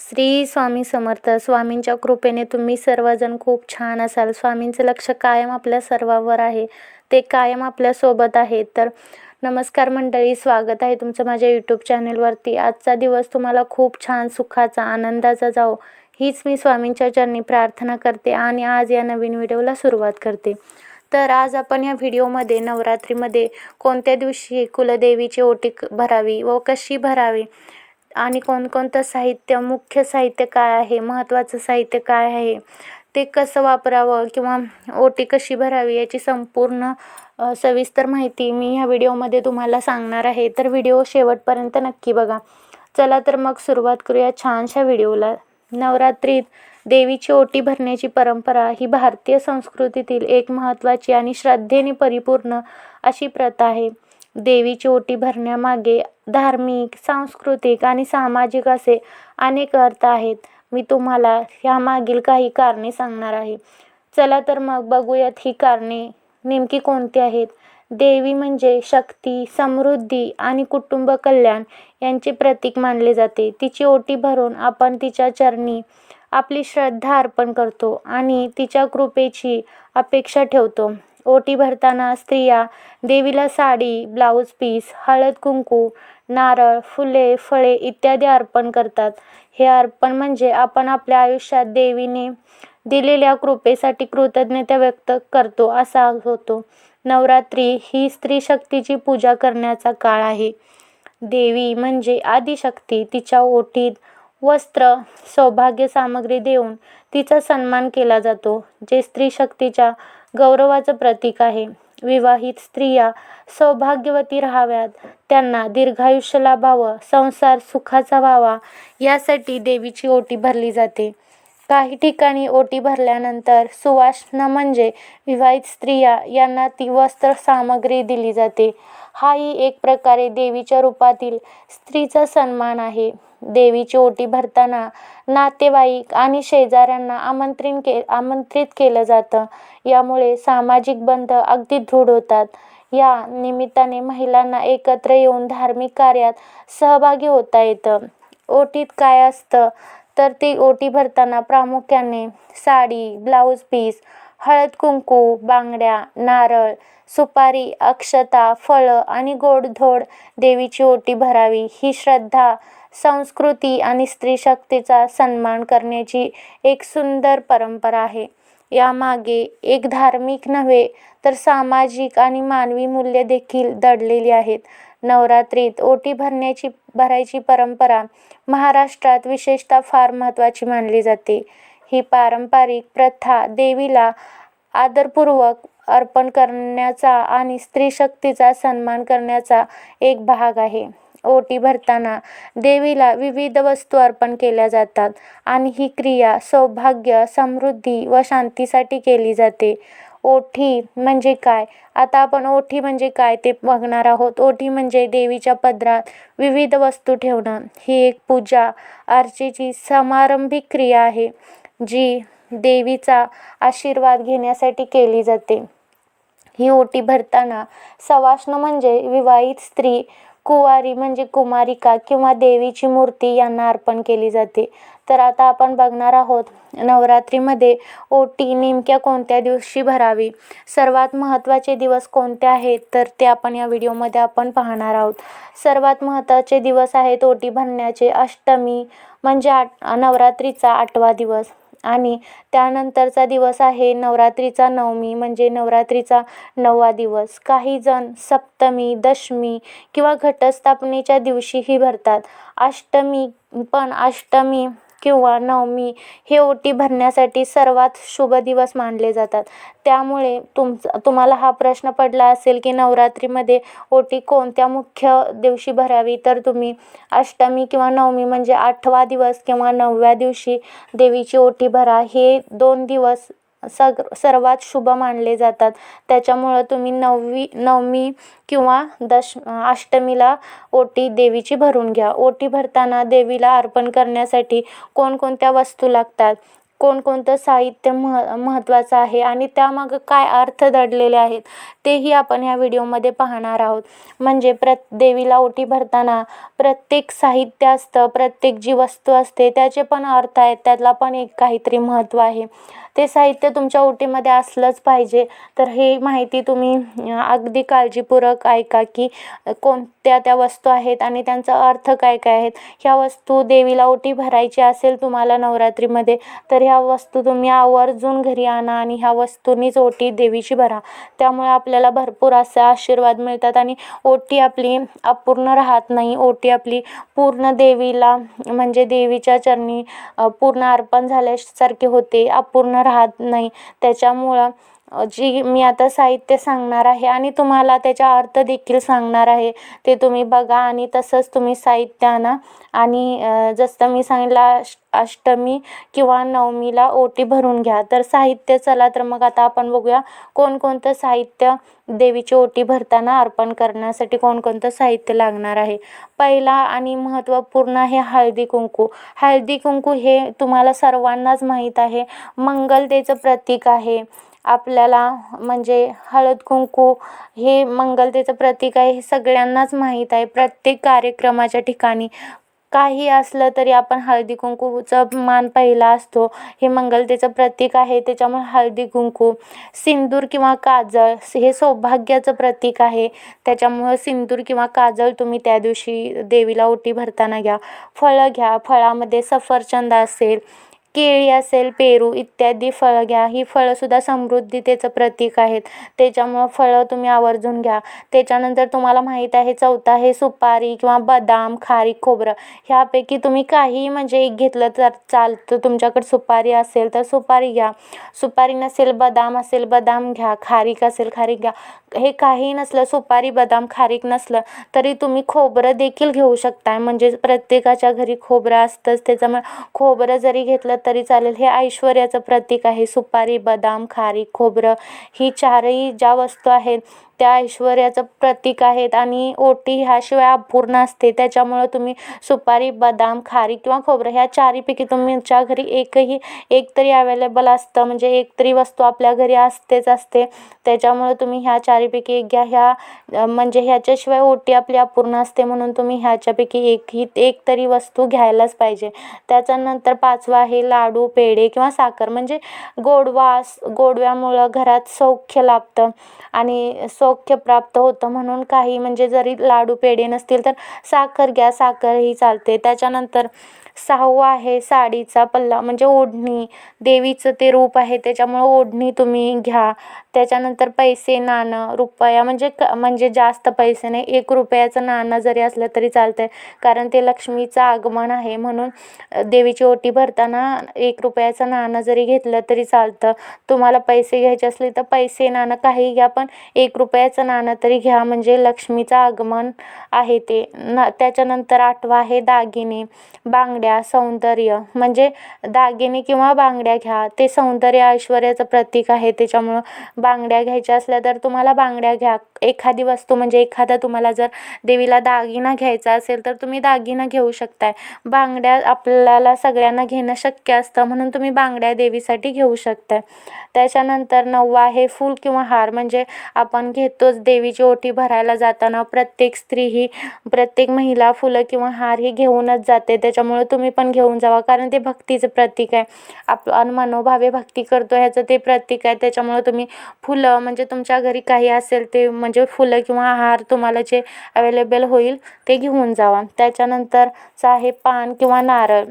श्री स्वामी समर्थ स्वामींच्या कृपेने तुम्ही सर्वजण खूप छान असाल. स्वामींचं लक्ष कायम आपल्या सर्वावर आहे. ते कायम आपल्यासोबत आहे तर नमस्कार मंडळी स्वागत आहे तुमचं माझ्या यूट्यूब चॅनेलवरती आजचा दिवस तुम्हाला खूप छान सुखाचा आनंदाचा जाओ हीच मी स्वामींच्या चरणी प्रार्थना करते आणि आज या नवीन व्हिडिओला सुरुवात करते. तर आज आपण या व्हिडिओमध्ये नवरात्रीमध्ये कोणत्या दिवशी कुलदेवीची ओटी भरावी व कशी भरावी? आणि कोणकोणतं साहित्य मुख्य साहित्य काय आहे महत्त्वाचं साहित्य काय आहे ते कसं वापरावं किंवा ओटी कशी भरावी याची संपूर्ण सविस्तर माहिती मी ह्या व्हिडिओमध्ये तुम्हाला सांगणार आहे. तर व्हिडिओ शेवटपर्यंत नक्की बघा. चला तर मग सुरुवात करूया छानशा व्हिडिओला. नवरात्रीत देवीची ओटी भरण्याची परंपरा ही भारतीय संस्कृतीतील एक महत्त्वाची आणि श्रद्धेने परिपूर्ण अशी प्रथा आहे. देवीची ओटी भरण्यामागे धार्मिक सांस्कृतिक आणि सामाजिक असे अनेक अर्थ आहेत. मी तुम्हाला ह्यामागील काही कारणे सांगणार आहे. चला तर मग बघूयात ही कारणे नेमकी कोणती आहेत. देवी म्हणजे शक्ती समृद्धी आणि कुटुंब कल्याण यांचे प्रतीक मानले जाते. तिची ओटी भरून आपण तिच्या चरणी आपली श्रद्धा अर्पण करतो आणि तिच्या कृपेची अपेक्षा ठेवतो. ओटी भरताना स्त्रिया देवीला साडी ब्लाऊज पीस हळद कुंकू नारळ फुले फळे इत्यादी अर्पण करतात. हे अर्पण म्हणजे आपण आपल्या आयुष्यात देवीने दिलेल्या कृपेसाठी कृतज्ञता व्यक्त करतो असा होतो. नवरात्री ही स्त्री शक्तीची पूजा करण्याचा काळ आहे. देवी म्हणजे आदिशक्ती. तिच्या ओटीत वस्त्र सौभाग्य सामग्री देऊन तिचा सन्मान केला जातो. जे स्त्री शक्तीच्या गौरवाचं प्रतीक आहे. विवाहित स्त्रिया सौभाग्यवती राहाव्यात. त्यांना दीर्घायुष्य लाभावं संसार सुखाचा व्हावा यासाठी देवीची ओटी भरली जाते. काही ठिकाणी ओटी भरल्यानंतर सुवासना म्हणजे विवाहित स्त्रिया यांना ती वस्त्र सामग्री दिली जाते. हाही एक प्रकारे देवीच्या रूपातील स्त्रीचा सन्मान आहे. देवीची ओटी भरताना नातेवाईक आणि शेजाऱ्यांना आमंत्रित के आमंत्रित केलं जातं. यामुळे सामाजिक बंध अगदी दृढ होतात. या निमित्ताने महिलांना एकत्र येऊन धार्मिक कार्यात सहभागी होता येतं. ओटीत काय असतं? तर ती ओटी भरताना प्रामुख्याने साडी ब्लाऊज पीस हळद कुंकू बांगड्या नारळ सुपारी अक्षता फळं आणि गोडधोड देवीची ओटी भरावी. ही श्रद्धा संस्कृती आणि स्त्री शक्तीचा सन्मान करण्याची एक सुंदर परंपरा आहे. यामागे एक धार्मिक नव्हे तर सामाजिक आणि मानवी मूल्य देखील दडलेली आहेत. नवरात्रीत ओटी भरण्याची भरायची परंपरा महाराष्ट्रात विशेषतः फार महत्त्वाची मानली जाते. ही पारंपरिक प्रथा देवीला आदरपूर्वक अर्पण करण्याचा आणि स्त्री शक्तीचा सन्मान करण्याचा एक भाग आहे. ओटी भरताना देवीला विविध वस्तू अर्पण केल्या जातात आणि ही क्रिया सौभाग्य समृद्धी व शांतीसाठी केली जाते. ओठी म्हणजे काय? आता आपण ओठी म्हणजे काय ते बघणार आहोत. ओठी म्हणजे देवीच्या पदरात विविध वस्तू ठेवणं. ही एक पूजा अर्चेची समारंभिक क्रिया आहे. जी देवीचा आशीर्वाद घेण्यासाठी केली जाते. ही ओटी भरताना सवाष्ण म्हणजे विवाहित स्त्री कुवारी म्हणजे कुमारिका किंवा देवीची मूर्ती यांना अर्पण केली जाते. तर आता आपण बघणार आहोत नवरात्रीमध्ये ओटी नेमक्या कोणत्या दिवशी भरावी? सर्वात महत्त्वाचे दिवस कोणते आहेत? तर ते आपण या व्हिडिओमध्ये आपण पाहणार आहोत. सर्वात महत्त्वाचे दिवस आहेत ओटी भरण्याचे अष्टमी म्हणजे आठ नवरात्रीचा आठवा दिवस. आणि त्यानंतरचा दिवस आहे नवरात्रीचा नवमी म्हणजे नवरात्रीचा नववा दिवस. काही जण सप्तमी दशमी किंवा घटस्थापनेच्या दिवशीही भरतात. अष्टमी पण अष्टमी किंवा नवमी हे ओटी भरण्यासाठी सर्वात शुभ दिवस मानले जातात. त्यामुळे तुमचा तुम्हाला हा प्रश्न पडला असेल की नवरात्रीमध्ये ओटी कोणत्या मुख्य दिवशी भरावी तर तुम्ही अष्टमी किंवा नवमी म्हणजे आठवा दिवस किंवा नवव्या दिवशी देवीची ओटी भरा. हे दोन दिवस सग सर्वात शुभ मानले जातात. त्याच्यामुळं तुम्ही नववी नवमी किंवा दश अष्टमीला ओटी देवीची भरून घ्या. ओटी भरताना देवीला अर्पण करण्यासाठी कोणकोणत्या वस्तू लागतात? कोणकोणतं साहित्य मह महत्त्वाचं आहे? आणि त्यामागं काय अर्थ दडलेले आहेत? तेही आपण ह्या व्हिडिओमध्ये पाहणार आहोत. म्हणजे प्र देवीला ओटी भरताना प्रत्येक साहित्य असतं प्रत्येक जी वस्तू असते त्याचे पण अर्थ आहेत. त्यातला पण एक काहीतरी महत्त्व आहे. ते साहित्य तुमच्या ओटीमध्ये असलंच पाहिजे. तर हे माहिती तुम्ही अगदी काळजीपूर्वक ऐका की कोणत्या त्या वस्तू आहेत आणि त्यांचा अर्थ काय काय आहेत. ह्या वस्तू देवीला ओटी भरायची असेल तुम्हाला नवरात्रीमध्ये तर ह्या वस्तू तुम्ही आवर्जून घरी आणा आणि ह्या वस्तूंनीच ओटी देवीची भरा. त्यामुळे आपल्याला भरपूर असे आशीर्वाद मिळतात आणि ओटी आपली अपूर्ण राहत नाही. ओटी आपली पूर्ण देवीला म्हणजे देवीच्या चरणी पूर्ण अर्पण झाल्यासारखे होते. अपूर्ण राहत नाही. त्याच्यामुळं जी मी आता साहित्य सांगणार आहे आणि तुम्हाला त्याचा अर्थ देखील सांगणार आहे ते तुम्ही बघा आणि तसंच तुम्ही साहित्य आणा. आणि जसं मी सांगितलं अष्टमी किंवा नवमीला ओटी भरून घ्या. तर साहित्य चला तर मग आता आपण बघूया कोणकोणतं साहित्य देवीची ओटी भरताना अर्पण करण्यासाठी कोणकोणतं साहित्य लागणार आहे. पहिला आणि महत्त्वपूर्ण आहे हळदी कुंकू. हळदी कुंकू हे तुम्हाला सर्वांनाच माहीत आहे. मंगलतेचं प्रतीक आहे. आपल्याला म्हणजे हळद कुंकू हे मंगलतेचं प्रतीक आहे हे सगळ्यांनाच माहीत आहे. प्रत्येक कार्यक्रमाच्या ठिकाणी काही असलं तरी आपण हळदी कुंकूचा मान पहिला असतो. हे मंगलतेचं प्रतीक आहे त्याच्यामुळे हळदी कुंकू सिंदूर किंवा काजळ हे सौभाग्याचं प्रतीक आहे. त्याच्यामुळं सिंदूर किंवा काजळ तुम्ही त्या दिवशी देवीला ओटी भरताना घ्या. फळं घ्या. फळामध्ये सफरचंद असेल केळी असेल पेरू इत्यादी फळं घ्या. ही फळंसुद्धा समृद्धीतेचं प्रतीक आहेत. त्याच्यामुळं फळं तुम्ही आवर्जून घ्या. त्याच्यानंतर तुम्हाला माहीत आहे चौथा आहे सुपारी किंवा बदाम खारीक खोबरं. ह्यापैकी तुम्ही काहीही म्हणजे एक घेतलं तर चालतं. तुमच्याकडे सुपारी असेल तर सुपारी घ्या. सुपारी नसेल बदाम असेल बदाम घ्या. खारीक असेल खारीक घ्या. हे काही नसलं सुपारी बदाम खारीक नसलं तरी तुम्ही खोबरं देखील घेऊ शकताय. म्हणजे प्रत्येकाच्या घरी खोबरं असतंच. त्याच्यामुळे खोबरं जरी घेतलं तरी चालेल. हे ऐश्वर्याचं प्रतीक आहे. सुपारी बदाम खारीक खोबरं ही चारही ज्या वस्तू आहेत त्या ऐश्वर्याचं प्रतीक आहेत आणि ओटी ह्याशिवाय अपूर्ण असते. त्याच्यामुळं तुम्ही सुपारी बदाम खारी किंवा खोबरं ह्या चारीपैकी तुमच्या घरी एकही एक तरी अवेलेबल असतं. म्हणजे एक तरी वस्तू आपल्या घरी असतेच असते. त्याच्यामुळं तुम्ही ह्या चारीपैकी एक घ्या. ह्या म्हणजे ह्याच्याशिवाय ओटी आपली अपूर्ण असते म्हणून तुम्ही ह्याच्यापैकी एक ही एक तरी वस्तू घ्यायलाच पाहिजे. त्याच्यानंतर पाचवा आहे लाडू पेढे किंवा साखर. म्हणजे गोडवास गोडव्यामुळं घरात सौख्य लाभतं आणि सौख्य प्राप्त होतं म्हणून काही म्हणजे जरी लाडू पेढे नसतील तर साखर घ्या साखरही चालते. त्याच्यानंतर सहावा आहे साडीचा पल्ला म्हणजे ओढणी. देवीचं ते रूप आहे त्याच्यामुळं ओढणी तुम्ही घ्या. त्याच्यानंतर पैसे नाणं रुपया म्हणजे क म्हणजे जास्त पैसे नाही एक रुपयाचं नाणं जरी असलं तरी चालतं आहे कारण ते लक्ष्मीचं आगमन आहे म्हणून देवीची ओटी भरताना एक रुपयाचं नाणं जरी घेतलं तरी चालतं. तुम्हाला पैसे घ्यायचे असले तर पैसे नाणं काही घ्या पण एक रुपयाचं नाणं तरी घ्या. म्हणजे लक्ष्मीचं आगमन आहे ते. न त्याच्यानंतर आठवा आहे दागिने. बांगड्या. सौंदर्य म्हणजे दागिने किंवा बांगड्या घ्या. ते सौंदर्य ऐश्वर्याचं प्रतीक आहे. त्याच्यामुळं बांगड्या घ्यायच्या असल्या तर तुम्हाला बांगड्या घ्या. एखादी वस्तू म्हणजे एखादा तुम्हाला जर देवीला दागिना घ्यायचा असेल तर तुम्ही दागिना घेऊ शकताय. बांगड्या आपल्याला सगळ्यांना घेणं शक्य असतं. म्हणून तुम्ही बांगड्या देवीसाठी घेऊ शकताय. त्याच्यानंतर नववा आहे फूल किंवा हार. म्हणजे आपण घेतोच देवीची ओटी भरायला जाताना प्रत्येक स्त्री ही प्रत्येक महिला फुलं किंवा हार ही घेऊनच जाते. त्याच्यामुळे तुम्ही पण घेऊन जावा. कारण ते भक्तीचं प्रतीक आहे. आपण मनोभावे भक्ती करतो ह्याचं ते प्रतीक आहे. त्याच्यामुळं तुम्ही फुलं म्हणजे तुमच्या घरी काही असेल ते म्हणजे फुलं किंवा हार तुम्हाला जे अवेलेबल होईल ते घेऊन जावा. त्याच्यानंतरचं आहे पान किंवा नारळ.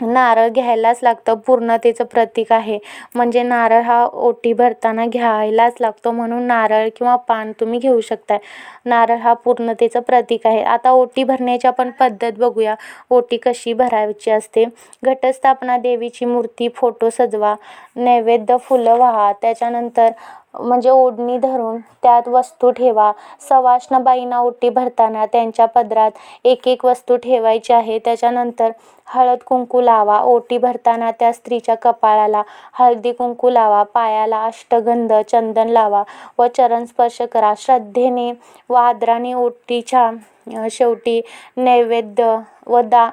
नारळ घ्यायलाच लागतं. पूर्णतेचं प्रतीक आहे. म्हणजे नारळ हा ओटी भरताना घ्यायलाच लागतो. म्हणून नारळ किंवा पान तुम्ही घेऊ शकताय. नारळ हा पूर्णतेचं प्रतीक आहे. आता ओटी भरण्याची आपण पद्धत बघूया. ओटी कशी भरायची असते? घटस्थापना देवीची मूर्ती फोटो सजवा नैवेद्य फुलं वाहा. त्याच्यानंतर म्हणजे ओढणी धरून त्यात वस्तू ठेवा. सवाष्णबाईंना ओटी भरताना त्यांच्या पदरात एक एक वस्तू ठेवायची आहे. त्याच्यानंतर हळद कुंकू लावा. ओटी भरताना त्या स्त्रीच्या कपाळाला हळदी कुंकू लावा. पायाला अष्टगंध चंदन लावा व चरण स्पर्श करा. श्रद्धेने व आदराने ओटीच्या शेवटी नैवेद्य व दा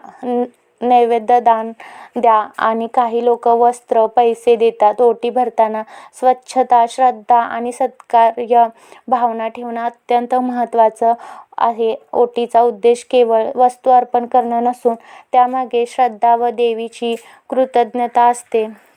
नैवेद्य दान द्या. आणि काही लोक वस्त्र पैसे देतात. ओटी भरताना स्वच्छता श्रद्धा आणि सत्कार्य भावना ठेवणं अत्यंत महत्त्वाचं आहे. ओटीचा उद्देश केवळ वस्तू अर्पण करणं नसून त्यामागे श्रद्धा व देवीची कृतज्ञता असते.